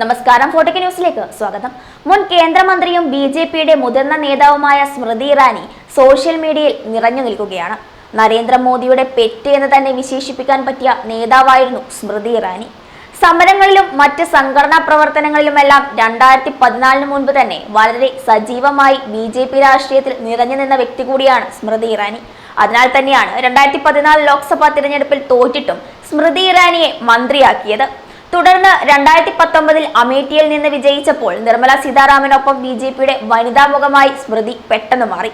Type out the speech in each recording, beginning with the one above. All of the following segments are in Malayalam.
നമസ്കാരം ഫോർട്ടിക് ന്യൂസിലേക്ക് സ്വാഗതം. മുൻ കേന്ദ്രമന്ത്രിയും ബി ജെ പിയുടെ മുതിർന്ന നേതാവുമായ സ്മൃതി ഇറാനി സോഷ്യൽ മീഡിയയിൽ നിറഞ്ഞു നിൽക്കുകയാണ്. നരേന്ദ്രമോദിയുടെ പെറ്റ് എന്ന് തന്നെ വിശേഷിപ്പിക്കാൻ പറ്റിയ നേതാവായിരുന്നു സ്മൃതി ഇറാനി. സമരങ്ങളിലും മറ്റ് സംഘടനാ പ്രവർത്തനങ്ങളിലുമെല്ലാം രണ്ടായിരത്തി പതിനാലിന് മുൻപ് തന്നെ വളരെ സജീവമായി ബി ജെ പി രാഷ്ട്രീയത്തിൽ നിറഞ്ഞു നിന്ന വ്യക്തി കൂടിയാണ് സ്മൃതി ഇറാനി. അതിനാൽ തന്നെയാണ് രണ്ടായിരത്തി പതിനാല് ലോക്സഭാ തിരഞ്ഞെടുപ്പിൽ തോറ്റിട്ടും സ്മൃതി ഇറാനിയെ മന്ത്രിയാക്കിയത്. തുടർന്ന് രണ്ടായിരത്തി പത്തൊമ്പതിൽ അമേഠിയിൽ നിന്ന് വിജയിച്ചപ്പോൾ നിർമ്മല സീതാരാമനൊപ്പം ബി ജെ പിയുടെ വനിതാ മുഖമായി സ്മൃതി പെട്ടെന്ന് മാറി.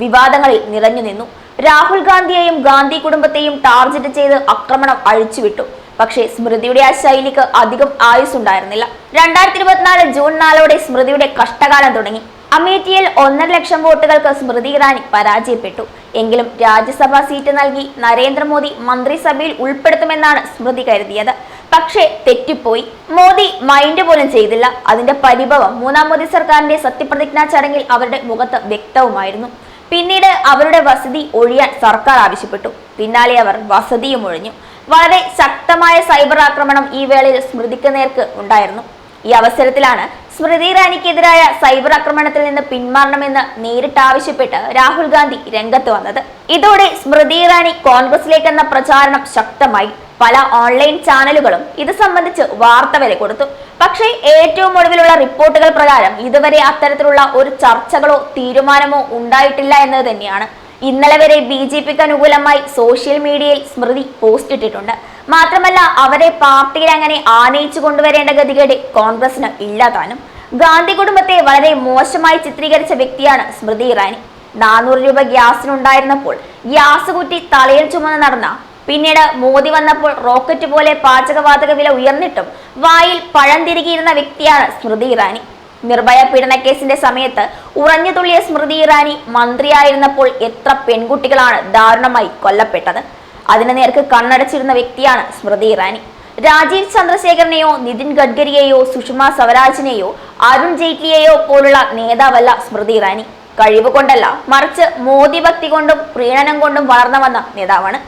വിവാദങ്ങളിൽ നിറഞ്ഞു നിന്നു. രാഹുൽ ഗാന്ധിയെയും ഗാന്ധി കുടുംബത്തെയും ടാർഗറ്റ് ചെയ്ത് ആക്രമണം അഴിച്ചുവിട്ടു. പക്ഷേ സ്മൃതിയുടെ ആ ശൈലിക്ക് അധികം ആയുസ്സുണ്ടായിരുന്നില്ല. രണ്ടായിരത്തി ഇരുപത്തിനാല് ജൂൺ നാലോടെ സ്മൃതിയുടെ കഷ്ടകാലം തുടങ്ങി. അമേഠിയിൽ ഒന്നര ലക്ഷം വോട്ടുകൾക്ക് സ്മൃതി ഇറാനി പരാജയപ്പെട്ടു. എങ്കിലും രാജ്യസഭാ സീറ്റ് നൽകി നരേന്ദ്രമോദി മന്ത്രിസഭയിൽ ഉൾപ്പെടുത്തുമെന്നാണ് സ്മൃതി കരുതിയത്. പക്ഷേ തെറ്റിപ്പോയി. മോദി മൈൻഡ് പോലും ചെയ്തില്ല. അതിന്റെ പരിഭവം മൂന്നാം മോദി സർക്കാരിന്റെ സത്യപ്രതിജ്ഞാ ചടങ്ങിൽ അവരുടെ മുഖത്ത് വ്യക്തവുമായിരുന്നു. പിന്നീട് അവരുടെ വസതി ഒഴിയാൻ സർക്കാർ ആവശ്യപ്പെട്ടു. പിന്നാലെ അവർ വസതിയും ഒഴിഞ്ഞു. വളരെ ശക്തമായ സൈബർ ആക്രമണം ഈ വേളയിൽ സ്മൃതിക്ക് നേർക്ക് ഉണ്ടായിരുന്നു. ഈ അവസരത്തിലാണ് സ്മൃതി ഇറാനിക്കെതിരായ സൈബർ ആക്രമണത്തിൽ നിന്ന് പിന്മാറണമെന്ന് നേരിട്ട് ആവശ്യപ്പെട്ട് രാഹുൽ ഗാന്ധി രംഗത്ത് വന്നത്. ഇതോടെ സ്മൃതി ഇറാനി കോൺഗ്രസിലേക്കെന്ന പ്രചാരണം ശക്തമായി. പല ഓൺലൈൻ ചാനലുകളും ഇത് സംബന്ധിച്ച് വാർത്ത വരെ കൊടുത്തു. പക്ഷേ ഏറ്റവും ഒടുവിലുള്ള റിപ്പോർട്ടുകൾ പ്രകാരം ഇതുവരെ അത്തരത്തിലുള്ള ഒരു ചർച്ചകളോ തീരുമാനമോ ഉണ്ടായിട്ടില്ല എന്നത് തന്നെയാണ്. ഇന്നലെ വരെ ബി ജെ പിക്ക് അനുകൂലമായി സോഷ്യൽ മീഡിയയിൽ സ്മൃതി പോസ്റ്റ് ഇട്ടിട്ടുണ്ട്. മാത്രമല്ല അവരെ പാർട്ടിയിൽ അങ്ങനെ ആനയിച്ചു കൊണ്ടുവരേണ്ട ഗതികേട് കോൺഗ്രസിന് ഇല്ലാതാനും ഗാന്ധി കുടുംബത്തെ വളരെ മോശമായി ചിത്രീകരിച്ച വ്യക്തിയാണ് സ്മൃതി ഇറാനി. നാനൂറ് രൂപ ഗ്യാസിനുണ്ടായിരുന്നപ്പോൾ ഗ്യാസ് കുറ്റി തലയിൽ ചുമന്ന് നടന്ന പിന്നീട് മോദി വന്നപ്പോൾ റോക്കറ്റ് പോലെ പാചകവാതക വില ഉയർന്നിട്ടും വായിൽ പഴം തിരികിയിരുന്ന വ്യക്തിയാണ് സ്മൃതി ഇറാനി. നിർഭയ പീഡനക്കേസിന്റെ സമയത്ത് ഉറഞ്ഞു തുള്ളിയ സ്മൃതി ഇറാനി മന്ത്രിയായിരുന്നപ്പോൾ എത്ര പെൺകുട്ടികളാണ് ദാരുണമായി കൊല്ലപ്പെട്ടത്. അതിന് നേർക്ക് കണ്ണടച്ചിരുന്ന വ്യക്തിയാണ് സ്മൃതി ഇറാനി. രാജീവ് ചന്ദ്രശേഖരനെയോ നിതിൻ ഗഡ്കരിയെയോ സുഷമ സ്വരാജിനെയോ അരുൺ ജെയ്റ്റ്ലിയെയോ പോലുള്ള നേതാവല്ല സ്മൃതി ഇറാനി. കഴിവ് കൊണ്ടല്ല മറിച്ച് മോദി ഭക്തി കൊണ്ടും പ്രീണനം കൊണ്ടും വളർന്നു വന്ന നേതാവാണ്.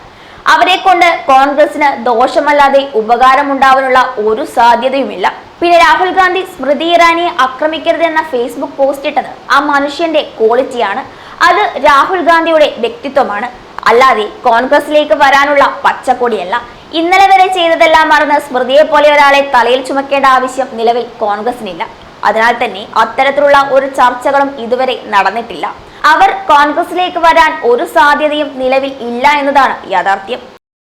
അവരെ കൊണ്ട് കോൺഗ്രസിന് ദോഷമല്ലാതെ ഉപകാരമുണ്ടാവാനുള്ള ഒരു സാധ്യതയുമില്ല. പിന്നെ രാഹുൽ ഗാന്ധി സ്മൃതി ഇറാനിയെ ആക്രമിക്കരുത് എന്ന ഫേസ്ബുക്ക് പോസ്റ്റ് ഇട്ടത് ആ മനുഷ്യന്റെ ക്വാളിറ്റിയാണ് അത് രാഹുൽ ഗാന്ധിയുടെ വ്യക്തിത്വമാണ്. അല്ലാതെ കോൺഗ്രസിലേക്ക് വരാനുള്ള പച്ചക്കൊടിയല്ല. ഇന്നലെ വരെ ചെയ്തതെല്ലാം മറന്ന് സ്മൃതിയെ പോലെ ഒരാളെ തലയിൽ ചുമക്കേണ്ട ആവശ്യം നിലവിൽ കോൺഗ്രസിനില്ല അതിനാൽ തന്നെ അത്തരത്തിലുള്ള ഒരു ചർച്ചകളും ഇതുവരെ നടന്നിട്ടില്ല. അവർ കോൺഗ്രസിലേക്ക് വരാൻ ഒരു സാധ്യതയും നിലവിൽ ഇല്ല എന്നതാണ് യാഥാർത്ഥ്യം.